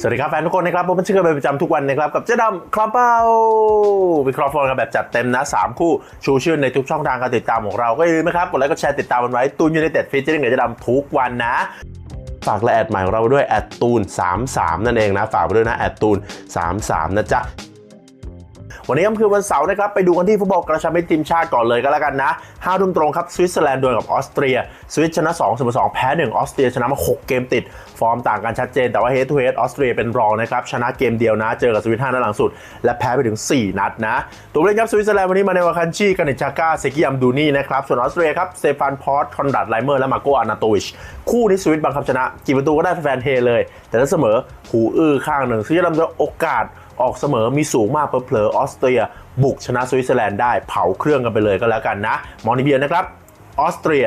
สวัสดีครับแฟนทุกคนนะครับผมเป็นชื่อเป็นประจำทุกวันนะครับ กับเจ๊ดำคลับเป้าวิเคราะห์ฟอร์กันแบบจัดเต็มนะ 3 คู่ชูชื่อในทุกช่องทางการติดตามของเรา ก็อย่าลืมนะครับ กดไลค์กดแชร์ติดตามมันไว้ตูนยูไนเต็ดฟีเจอร์กับเจ๊ดำทุกวันนะฝากและแอดใหม่ของเราด้วยแอดตูน 33 นั่นเองนะ ฝากไปด้วยนะแอดตูน 33 นะจ๊ะ วันนี้ก็คือวันเสาร์นะครับไปดูกันที่ฟุตบอลกระชับมิตรทีมชาติก่อนเลยก็แล้วกันนะห้าทุ่มตรงครับสวิตเซอร์แลนด์ดวลกับออสเตรียสวิตชนะ2เสมอ2แพ้1ออสเตรียชนะมา 6 เกมติด ฟอร์มต่างกันชัดเจนแต่ว่าเฮดทูเฮดออสเตรียเป็นรองนะครับชนะเกมเดียวนะ เจอกับสวิตห้านัดหลังสุด และแพ้ไปถึง 4 นัดนะ ตัวเล่นครับสวิตเซอร์แลนด์วันนี้มาในวาคันชีกันนิชาก้าเซกิยัมดูนี่นะครับส่วนออสเตรียครับเซฟานพอร์ตคอนดัดไลเมอร์และมาโกอานาโตวิชคู่นี้สวิตบังคับชนะกี่ประตูก็ได้แฟนเฮเลย แต่ถ้าเสมอหูอื้อข้างหนึ่งซึ่งจะทำให้โอกาส ออกเสมอมีสูงมากเผลอออสเตรีย บุกชนะสวิตเซอร์แลนด์ได้เผาเครื่องกันไปเลยก็แล้วกันนะ มอนิเบียนะครับออสเตรีย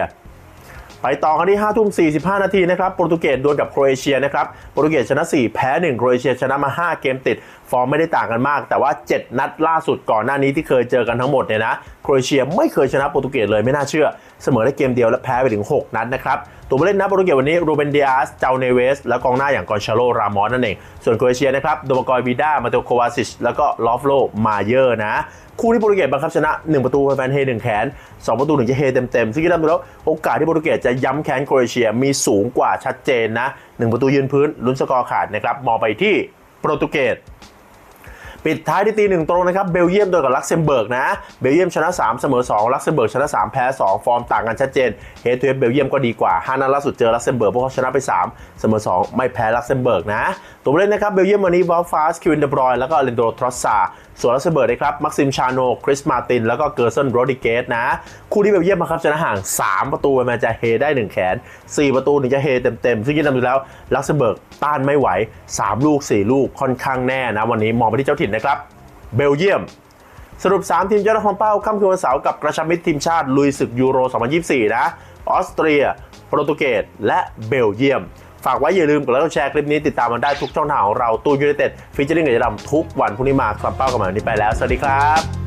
ไปต่อกันที่5ทุ่ม45 นาทีนะครับ โปรตุเกสดวลกับโครเอเชียนะครับ โปรตุเกสชนะ 4 แพ้ 1 โครเอเชียชนะมา 5 เกมติด ฟอร์มไม่ได้ต่างกันมาก แต่ว่า 7 นัดล่าสุดก่อนหน้านี้ที่เคยเจอกันทั้งหมดเนี่ยนะ ครเอเชียไม่เคยชนะโปรตุเกสเลยไม่น่าเชื่อ เสมอได้เกมเดียวและแพ้ไปถึง 6 นัดนะครับตัวผู้เล่นนะโปรตุเกสวันนี้รูเบนเดียสเจ้าเนเวส และกองหน้าอย่างกอนชาโล รามอสนั่นเอง ส่วนโครเอเชียนะครับโดมกอยวีด้ามาเตโอโควาซิช แล้วก็ลอฟโล มาเยอร์นะ คู่ที่โปรตุเกสบังคับชนะ 1 ประตูแฟนเฮ1แขน 2 ประตูถึงจะเฮเต็มๆ ซึ่งคิดดูแล้วโอกาสที่โปรตุเกสจะย้ำแค้นโครเอเชียมีสูงกว่าชัดเจนนะ 1 ประตูยืนพื้นลุ้นสกอร์ขาดนะครับมองไปที่โปรตุเกส ปิดท้ายที่ตีหนึ่งตรงนะครับเบลเยียมโดนกับลักเซมเบิร์กนะเบลเยียมชนะ3เสมอ2ลักเซมเบิร์กชนะ3แพ้2ฟอร์มต่างกันชัดเจนเฮดทูเฮดเบลเยียมก็ดีกว่า5นัดล่าสุดเจอลักเซมเบิร์กพวกเขาชนะไป 3 เสมอ 2 ไม่แพ้ลักเซมเบิร์กนะตัวเล่นนะครับเบลเยียมวันนี้วอลฟาสคิวินเดบรอยแล้วก็อเลนโดทรอสซาส่วนลักเซมเบิร์กนะครับมักซิมชาโนคริสมาตินแล้วก็เกอร์เซนโรดิเกสนะคู่ที่เบลเยียมมาครับชนะห่าง 3 ประตูมันจะเฮได้ 1 แขน 4 ประตูถึงจะเฮเต็มๆซึ่งยินดีแล้วลักเซมเบิร์กต้านไม่ไหว 3 ลูก 4 ลูกค่อนข้างแน่นะวันนี้มองไปที่เจ้าถิ่นนะครับ เบลเยียม สรุป 3 ทีมยอดความเป้าค่ำคืนวันเสาร์กับกระชับมิตรทีมชาติ ลุยศึกยูโร 2024 นะ ออสเตรีย โปรตุเกส และเบลเยียม ฝากไว้อย่าลืมกดไลค์กดแชร์คลิปนี้ติดตามมันได้ทุกช่องทางของเราตูนยูไนเต็ดฟิชเชอร์ลิงกับจะดำทุกวันพรุ่งนี้มาครับเป้ากับหม่วันนี้ไปแล้วสวัสดีครับ